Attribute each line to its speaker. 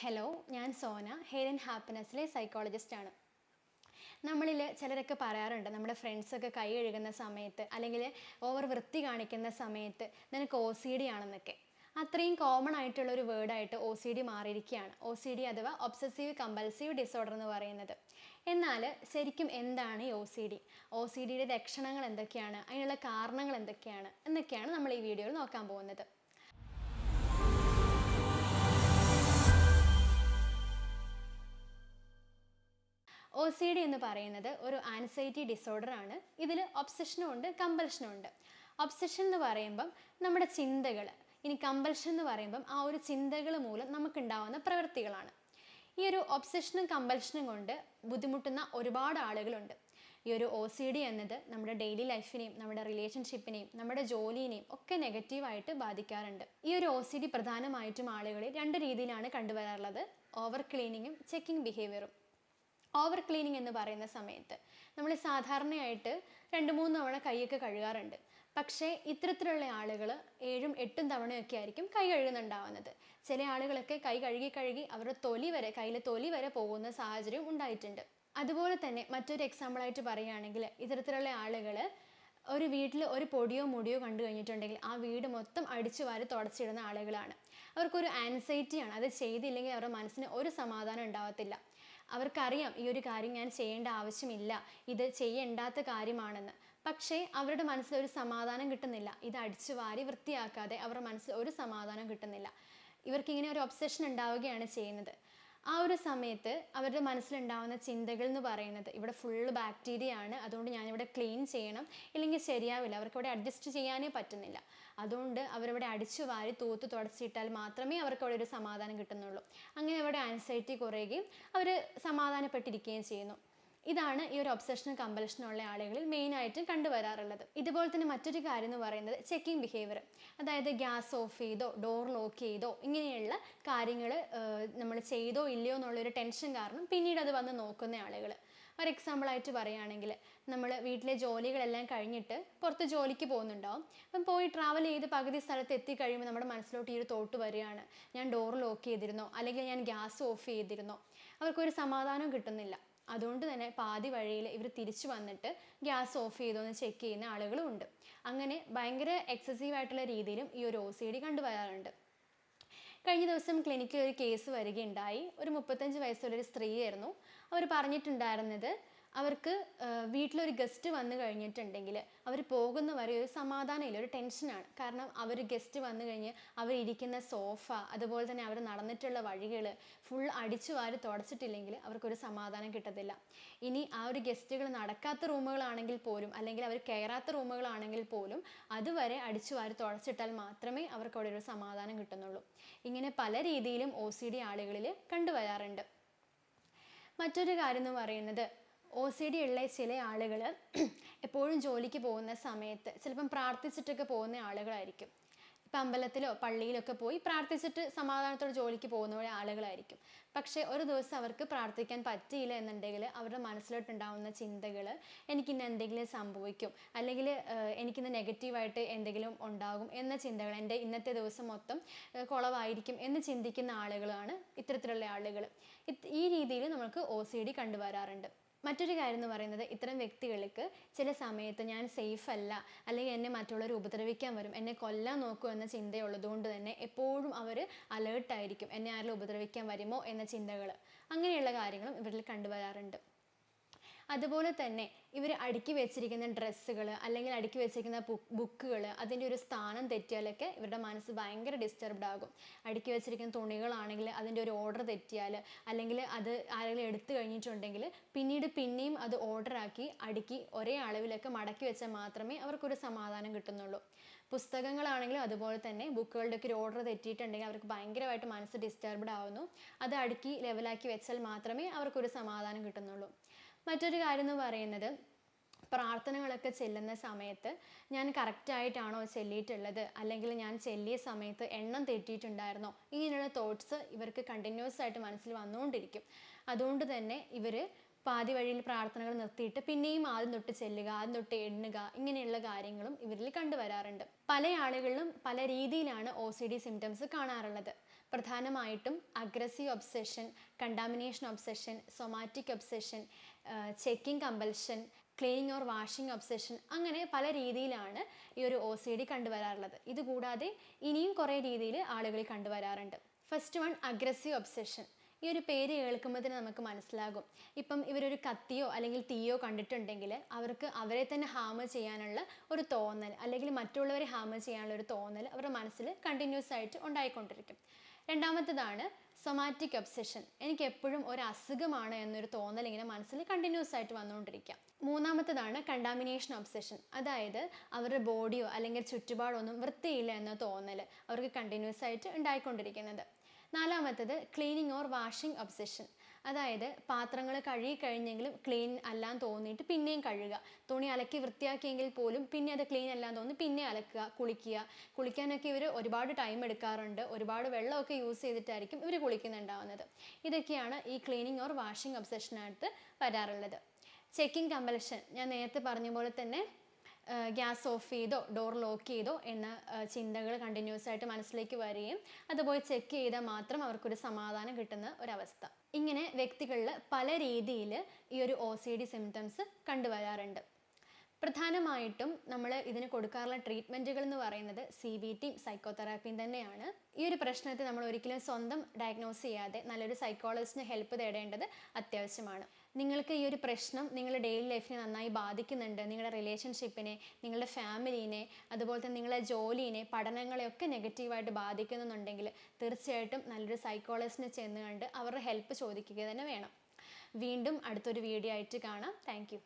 Speaker 1: Hello ഞാൻ Sona hair and ഹാപ്പിനെസ്സിലെ സൈക്കോളജിസ്റ്റാണ് നമ്മളിൽ ചിലരൊക്കെ പറയാറുണ്ട് നമ്മുടെ ഫ്രണ്ട്സൊക്കെ കൈ കഴുകുന്ന സമയത്ത് അല്ലെങ്കിൽ ഓവർ വൃത്തി കാണിക്കുന്ന സമയത്ത് നിനക്ക് ഒ സി ഡി ആണെന്നൊക്കെ. അത്രയും കോമൺ ആയിട്ടുള്ള ഒരു വേർഡായിട്ട് ഒ സി ഡി മാറിയിരിക്കുകയാണ്. ഒ സി ഡി അഥവാ ഒബ്സസീവ് കമ്പൽസീവ് ഡിസോർഡർ എന്ന് പറയുന്നത്. എന്നാൽ ശരിക്കും എന്താണ് ഈ O C D O C ഡിയുടെ ലക്ഷണങ്ങൾ എന്തൊക്കെയാണ്? അതിനുള്ള കാരണങ്ങൾ എന്തൊക്കെയാണ്? എന്നൊക്കെയാണ് നമ്മൾ ഈ വീഡിയോയിൽ നോക്കാൻ പോകുന്നത്. ഒ സി ഡി എന്ന് പറയുന്നത് ഒരു ആൻസൈറ്റി ഡിസോർഡർ ആണ്. ഇതിൽ ഒബ്സഷനും ഉണ്ട് കമ്പൽഷനും ഉണ്ട്. ഒബ്സഷൻ എന്ന് പറയുമ്പം നമ്മുടെ ചിന്തകൾ ഇനി കമ്പൽഷൻ എന്ന് പറയുമ്പം ആ ഒരു ചിന്തകൾ മൂലം നമുക്കുണ്ടാവുന്ന പ്രവൃത്തികളാണ്. ഈ ഒരു ഒബ്സഷനും കമ്പൽഷനും കൊണ്ട് ബുദ്ധിമുട്ടുന്ന ഒരുപാട് ആളുകളുണ്ട്. ഈ ഒരു ഒ സി ഡി എന്നത് നമ്മുടെ ഡെയിലി ലൈഫിനെയും നമ്മുടെ റിലേഷൻഷിപ്പിനെയും നമ്മുടെ ജോലിനെയും ഒക്കെ നെഗറ്റീവായിട്ട് ബാധിക്കാറുണ്ട്. ഈ ഒരു ഒ സി ഡി പ്രധാനമായിട്ടും ആളുകളിൽ രണ്ട് രീതിയിലാണ് കണ്ടുവരാറുള്ളത്. ഓവർ ക്ലീനിങ്ങും ചെക്കിംഗ് ബിഹേവിയറും ഓവർ ക്ലീനിങ് എന്ന് പറയുന്ന സമയത്ത് നമ്മൾ സാധാരണയായിട്ട് രണ്ട് മൂന്ന് തവണ കൈയൊക്കെ കഴുകാറുണ്ട്. പക്ഷേ ഇത്തരത്തിലുള്ള ആളുകൾ ഏഴും എട്ടും തവണയൊക്കെ ആയിരിക്കും കൈ കഴുകുന്നുണ്ടാവുന്നത്. ചില ആളുകളൊക്കെ കൈ കഴുകി കഴുകി അവരുടെ തൊലി വരെ കയ്യിലെ തൊലി വരെ പോകുന്ന സാഹചര്യം ഉണ്ടായിട്ടുണ്ട്. അതുപോലെ തന്നെ മറ്റൊരു എക്സാമ്പിളായിട്ട് പറയുകയാണെങ്കിൽ ഇത്തരത്തിലുള്ള ആളുകൾ ഒരു വീട്ടിൽ ഒരു പൊടിയോ മുടിയോ കണ്ടു കഴിഞ്ഞിട്ടുണ്ടെങ്കിൽ ആ വീട് മൊത്തം അടിച്ചു വാരി തുടച്ചിടുന്ന ആളുകളാണ്. അവർക്കൊരു ആൻസൈറ്റിയാണ് അത് ചെയ്തില്ലെങ്കിൽ അവരുടെ മനസ്സിന് ഒരു സമാധാനം ഉണ്ടാവത്തില്ല. അവർക്കറിയാം ഈ ഒരു കാര്യം ഞാൻ ചെയ്യേണ്ട ആവശ്യമില്ല. ഇത് ചെയ്യേണ്ടാത്ത കാര്യമാണെന്ന്. പക്ഷേ അവരുടെ മനസ്സിൽ ഒരു സമാധാനം കിട്ടുന്നില്ല. ഇത് അടിച്ചു വാരി വൃത്തിയാക്കാതെ അവരുടെ മനസ്സിൽ ഒരു സമാധാനം കിട്ടുന്നില്ല. ഇവർക്കിങ്ങനെ ഒരു ഒബ്സെഷൻ ഉണ്ടാവുകയാണ് ചെയ്യുന്നത്. ആ ഒരു സമയത്ത് അവരുടെ മനസ്സിലുണ്ടാവുന്ന ചിന്തകൾ എന്ന് പറയുന്നത് ഇവിടെ ഫുള്ള് ബാക്ടീരിയ ആണ്. അതുകൊണ്ട് ഞാനിവിടെ ക്ലീൻ ചെയ്യണം. ഇല്ലെങ്കിൽ ശരിയാവില്ല. അവർക്ക് ഇവിടെ അഡ്ജസ്റ്റ് ചെയ്യാനേ പറ്റുന്നില്ല. അതുകൊണ്ട് അവരിവിടെ അടിച്ചു വാരി തൂത്ത് തുടച്ചിട്ടാൽ മാത്രമേ അവർക്ക് അവിടെ ഒരു സമാധാനം കിട്ടുന്നുള്ളൂ. അങ്ങനെ അവരുടെ ആൻസൈറ്റി കുറയുകയും അവർ സമാധാനപ്പെട്ടിരിക്കുകയും ചെയ്യുന്നു. ഇതാണ് ഈ ഒരു ഒബ്സഷനും കമ്പൽഷനും ഉള്ള ആളുകളിൽ മെയിനായിട്ടും കണ്ടുവരാറുള്ളത് ഇതുപോലെ തന്നെ മറ്റൊരു കാര്യം എന്ന് പറയുന്നത് ചെക്കിംഗ് ബിഹേവിയർ അതായത് ഗ്യാസ് ഓഫ് ചെയ്തോ ഡോർ ലോക്ക് ചെയ്തോ ഇങ്ങനെയുള്ള കാര്യങ്ങൾ നമ്മൾ ചെയ്തോ ഇല്ലയോ എന്നുള്ളൊരു ടെൻഷൻ കാരണം പിന്നീട് അത് വന്ന് നോക്കുന്ന ആളുകൾ ഒരു എക്സാമ്പിളായിട്ട് പറയുകയാണെങ്കിൽ നമ്മൾ വീട്ടിലെ ജോലികളെല്ലാം കഴിഞ്ഞിട്ട് പുറത്ത് ജോലിക്ക് പോകുന്നുണ്ടാവും. അപ്പം പോയി ട്രാവൽ ചെയ്ത് പകുതി സ്ഥലത്ത് എത്തിക്കഴിയുമ്പോൾ നമ്മുടെ മനസ്സിലോട്ട് ഈ ഒരു തോട്ട് വരികയാണ്. ഞാൻ ഡോർ ലോക്ക് ചെയ്തിരുന്നോ? അല്ലെങ്കിൽ ഞാൻ ഗ്യാസ് ഓഫ് ചെയ്തിരുന്നോ? അവർക്കൊരു സമാധാനം കിട്ടുന്നില്ല. അതുകൊണ്ട് തന്നെ പാതി വഴിയിൽ ഇവർ തിരിച്ചു വന്നിട്ട് ഗ്യാസ് ഓഫ് ചെയ്തോ എന്ന് ചെക്ക് ചെയ്യുന്ന ആളുകളും ഉണ്ട്. അങ്ങനെ ഭയങ്കര എക്സസീവ് ആയിട്ടുള്ള രീതിയിലും ഈ ഒരു ഒ സി ഡി കണ്ടുവരാറുണ്ട് കഴിഞ്ഞ ദിവസം ക്ലിനിക്കിൽ ഒരു കേസ് വരികയുണ്ടായി. ഒരു മുപ്പത്തഞ്ച് വയസ്സുള്ളൊരു സ്ത്രീയായിരുന്നു. അവർ പറഞ്ഞിട്ടുണ്ടായിരുന്നത് അവർക്ക് വീട്ടിലൊരു ഗസ്റ്റ് വന്നു കഴിഞ്ഞിട്ടുണ്ടെങ്കിൽ അവർ പോകുന്ന വരെ ഒരു സമാധാനമില്ല ഒരു ടെൻഷനാണ് കാരണം അവർ ഗസ്റ്റ് വന്നു കഴിഞ്ഞ് അവരിരിക്കുന്ന സോഫ അതുപോലെ തന്നെ അവർ നടന്നിട്ടുള്ള വഴികൾ ഫുൾ അടിച്ചു വാരി തുടച്ചിട്ടില്ലെങ്കിൽ അവർക്കൊരു സമാധാനം കിട്ടത്തില്ല. ഇനി ആ ഒരു ഗസ്റ്റുകൾ നടക്കാത്ത റൂമുകളാണെങ്കിൽ പോലും അല്ലെങ്കിൽ അവർ കയറാത്ത റൂമുകളാണെങ്കിൽ പോലും അതുവരെ അടിച്ചു വാരി തുടച്ചിട്ടാൽ മാത്രമേ അവർക്ക് അവിടെ ഒരു സമാധാനം കിട്ടുന്നുള്ളൂ. ഇങ്ങനെ പല രീതിയിലും ഒ സി ഡി ആളുകളിൽ കണ്ടുവരാറുണ്ട്. മറ്റൊരു കാര്യം എന്ന് പറയുന്നത് ഒ സി ഡി ഉള്ള ചില ആളുകൾ എപ്പോഴും ജോലിക്ക് പോകുന്ന സമയത്ത് ചിലപ്പം പ്രാർത്ഥിച്ചിട്ടൊക്കെ പോകുന്ന ആളുകളായിരിക്കും. ഇപ്പം അമ്പലത്തിലോ പള്ളിയിലൊക്കെ പോയി പ്രാർത്ഥിച്ചിട്ട് സമാധാനത്തോടെ ജോലിക്ക് പോകുന്ന ആളുകളായിരിക്കും. പക്ഷേ ഒരു ദിവസം അവർക്ക് പ്രാർത്ഥിക്കാൻ പറ്റിയില്ല എന്നുണ്ടെങ്കിൽ അവരുടെ മനസ്സിലോട്ടുണ്ടാവുന്ന ചിന്തകൾ എനിക്കിന്ന് എന്തെങ്കിലും സംഭവിക്കും അല്ലെങ്കിൽ എനിക്കിന്ന് നെഗറ്റീവായിട്ട് എന്തെങ്കിലും ഉണ്ടാകും എന്ന ചിന്തകൾ എന്റെ ഇന്നത്തെ ദിവസം മൊത്തം കുളവായിരിക്കും എന്ന് ചിന്തിക്കുന്ന ആളുകളാണ് ഇത്തരത്തിലുള്ള ആളുകൾ ഈ രീതിയിൽ നമുക്ക് ഒ സി ഡി കണ്ടുവരാറുണ്ട്. മറ്റൊരു കാര്യം എന്ന് പറയുന്നത് ഇത്തരം വ്യക്തികൾക്ക് ചില സമയത്ത് ഞാൻ സേഫ് അല്ല അല്ലെങ്കിൽ എന്നെ മറ്റുള്ളവർ ഉപദ്രവിക്കാൻ വരും എന്നെ കൊല്ലാൻ നോക്കും എന്ന ചിന്തയുള്ളതുകൊണ്ട് തന്നെ എപ്പോഴും അവർ അലേർട്ടായിരിക്കും എന്നെ ആരെങ്കിലും ഉപദ്രവിക്കാൻ വരുമോ എന്ന ചിന്തകൾ അങ്ങനെയുള്ള കാര്യങ്ങളും ഇവരിൽ കണ്ടുവരാറുണ്ട്. അതുപോലെ തന്നെ ഇവർ അടുക്കി വെച്ചിരിക്കുന്ന ഡ്രസ്സുകൾ അല്ലെങ്കിൽ അടുക്കി വെച്ചിരിക്കുന്ന ബുക്കുകൾ അതിന്റെ ഒരു സ്ഥാനം തെറ്റിയാലൊക്കെ ഇവരുടെ മനസ്സ് ഭയങ്കര ഡിസ്റ്റർബ്ഡ് ആകും. അടുക്കി വെച്ചിരിക്കുന്ന തുണികളാണെങ്കിൽ അതിന്റെ ഒരു ഓർഡർ തെറ്റിയാൽ അല്ലെങ്കിൽ അത് ആരെങ്കിലും എടുത്തു കഴിഞ്ഞിട്ടുണ്ടെങ്കിൽ പിന്നീട് പിന്നെയും അത് ഓർഡറാക്കി അടുക്കി ഒരേ അളവിലൊക്കെ മടക്കി വെച്ചാൽ മാത്രമേ അവർക്കൊരു സമാധാനം കിട്ടുന്നുള്ളൂ. പുസ്തകങ്ങളാണെങ്കിലും അതുപോലെ തന്നെ ബുക്കുകളുടെയൊക്കെ ഒരു ഓർഡർ തെറ്റിയിട്ടുണ്ടെങ്കിൽ അവർക്ക് ഭയങ്കരമായിട്ട് മനസ്സ് ഡിസ്റ്റർബ്ഡ് ആവുന്നു. അത് അടുക്കി ലെവലാക്കി വെച്ചാൽ മാത്രമേ അവർക്കൊരു സമാധാനം കിട്ടുന്നുള്ളൂ. മറ്റൊരു കാര്യം എന്ന് പറയുന്നത് പ്രാർത്ഥനകളൊക്കെ ചെല്ലുന്ന സമയത്ത് ഞാൻ കറക്റ്റായിട്ടാണോ ചെല്ലിയിട്ടുള്ളത്? അല്ലെങ്കിൽ ഞാൻ ചെല്ലിയ സമയത്ത് എണ്ണം തെറ്റിയിട്ടുണ്ടായിരുന്നോ? ഇങ്ങനെയുള്ള തോട്ട്സ് ഇവർക്ക് കണ്ടിന്യൂസ് ആയിട്ട് മനസ്സിൽ വന്നുകൊണ്ടിരിക്കും. അതുകൊണ്ട് തന്നെ ഇവർ പാതി വഴിയിൽ പ്രാർത്ഥനകൾ നിർത്തിയിട്ട് പിന്നെയും ആദ്യം തൊട്ട് ചെല്ലുക ആദ്യം തൊട്ട് എണ്ണുക ഇങ്ങനെയുള്ള കാര്യങ്ങളും ഇവരിൽ കണ്ടുവരാറുണ്ട്. പല ആളുകളിലും പല രീതിയിലാണ് ഒ സി ഡി സിംറ്റംസ് കാണാറുള്ളത്. പ്രധാനമായിട്ടും aggressive obsession contamination obsession somatic obsession checking compulsion cleaning or washing obsession അങ്ങനെ പല രീതിയിലാണ് ഈ ഒരു ഒ സി ഡി കണ്ടുവരാറുള്ളത്. ഇതുകൂടാതെ ഇനിയും കുറേ രീതിയിൽ ആളുകളിൽ കണ്ടുവരാറുണ്ട്. ഫസ്റ്റ് വൺ അഗ്രസീവ് ഒബ്സെഷൻ ഈ ഒരു പേര് കേൾക്കുമ്പോൾ തന്നെ നമുക്ക് മനസ്സിലാകും. ഇപ്പം ഇവരൊരു കത്തിയോ അല്ലെങ്കിൽ തീയോ കണ്ടിട്ടുണ്ടെങ്കിൽ അവർക്ക് അവരെ തന്നെ ഹാമ ചെയ്യാനുള്ള ഒരു തോന്നൽ അല്ലെങ്കിൽ മറ്റുള്ളവരെ ഹാമ ചെയ്യാനുള്ള ഒരു തോന്നൽ അവരുടെ മനസ്സിൽ കണ്ടിന്യൂസ് ആയിട്ട് ഉണ്ടായിക്കൊണ്ടിരിക്കും. രണ്ടാമത്തേതാണ് സൊമാറ്റിക് ഒബ്സെഷൻ എനിക്ക് എപ്പോഴും ഒരു അസുഖമാണ് എന്നൊരു തോന്നൽ ഇങ്ങനെ മനസ്സിൽ കണ്ടിന്യൂസ് ആയിട്ട് വന്നുകൊണ്ടിരിക്കാം മൂന്നാമത്തേതാണ് കണ്ടാമിനേഷൻ ഒബ്സെഷൻ അതായത് അവരുടെ ബോഡിയോ അല്ലെങ്കിൽ ചുറ്റുപാടോ ഒന്നും വൃത്തിയില്ല എന്ന തോന്നൽ അവർക്ക് കണ്ടിന്യൂസ് ആയിട്ട് ഉണ്ടായിക്കൊണ്ടിരിക്കുന്നത്. നാലാമത്തത് ക്ലീനിങ് ഓർ വാഷിംഗ് ഒബ്സെഷൻ അതായത് പാത്രങ്ങൾ കഴുകി കഴിഞ്ഞെങ്കിലും ക്ലീൻ അല്ലാന്ന് തോന്നിയിട്ട് പിന്നെയും കഴുകുക. തുണി അലക്കി വൃത്തിയാക്കിയെങ്കിൽ പോലും പിന്നെ അത് ക്ലീൻ അല്ലാന്ന് തോന്നി പിന്നെ അലക്കുക കുളിക്കുക. കുളിക്കാനൊക്കെ ഇവർ ഒരുപാട് ടൈം എടുക്കാറുണ്ട്. ഒരുപാട് വെള്ളമൊക്കെ യൂസ് ചെയ്തിട്ടായിരിക്കും ഇവർ കുളിക്കുന്നുണ്ടാവുന്നത്. ഇതൊക്കെയാണ് ഈ ക്ലീനിങ് ഓർ വാഷിംഗ് ഒബ്സെഷനകത്ത് വരാറുള്ളത്. ചെക്കിംഗ് കമ്പൽഷൻ ഞാൻ നേരത്തെ പറഞ്ഞ പോലെ തന്നെ ഗ്യാസ് ഓഫ് ചെയ്തോ ഡോർ ലോക്ക് ചെയ്തോ എന്ന ചിന്തകൾ കണ്ടിന്യൂസ് ആയിട്ട് മനസ്സിലേക്ക് വരികയും അതുപോലെ ചെക്ക് ചെയ്താൽ മാത്രം അവർക്കൊരു സമാധാനം കിട്ടുന്ന ഒരവസ്ഥ. ഇങ്ങനെ വ്യക്തികളിൽ പല രീതിയിൽ ഈ ഒരു ഒ സി ഡി സിംറ്റംസ് കണ്ടുവരാറുണ്ട്. പ്രധാനമായിട്ടും നമ്മൾ ഇതിന് കൊടുക്കാറുള്ള ട്രീറ്റ്മെന്റുകൾ എന്ന് പറയുന്നത് സി ബി ടിയും സൈക്കോതെറാപ്പിയും തന്നെയാണ്. ഈ ഒരു പ്രശ്നത്തെ നമ്മൾ ഒരിക്കലും സ്വന്തം ഡയഗ്നോസ് ചെയ്യാതെ നല്ലൊരു സൈക്കോളജിസ്റ്റിന് ഹെൽപ്പ് തേടേണ്ടത് അത്യാവശ്യമാണ്. നിങ്ങൾക്ക് ഈ ഒരു പ്രശ്നം നിങ്ങളുടെ ഡെയിലി ലൈഫിനെ നന്നായി ബാധിക്കുന്നുണ്ട് നിങ്ങളുടെ റിലേഷൻഷിപ്പിനെ നിങ്ങളുടെ ഫാമിലീനെ അതുപോലെ തന്നെ നിങ്ങളുടെ ജോലിനെ പഠനങ്ങളെയൊക്കെ നെഗറ്റീവായിട്ട് ബാധിക്കുന്നുണ്ടെങ്കിൽ തീർച്ചയായിട്ടും നല്ലൊരു സൈക്കോളജിസ്റ്റിനെ ചെന്ന് കണ്ട് അവരുടെ ഹെൽപ്പ് ചോദിക്കുക തന്നെ വേണം. വീണ്ടും അടുത്തൊരു വീഡിയോ ആയിട്ട് കാണാം. താങ്ക്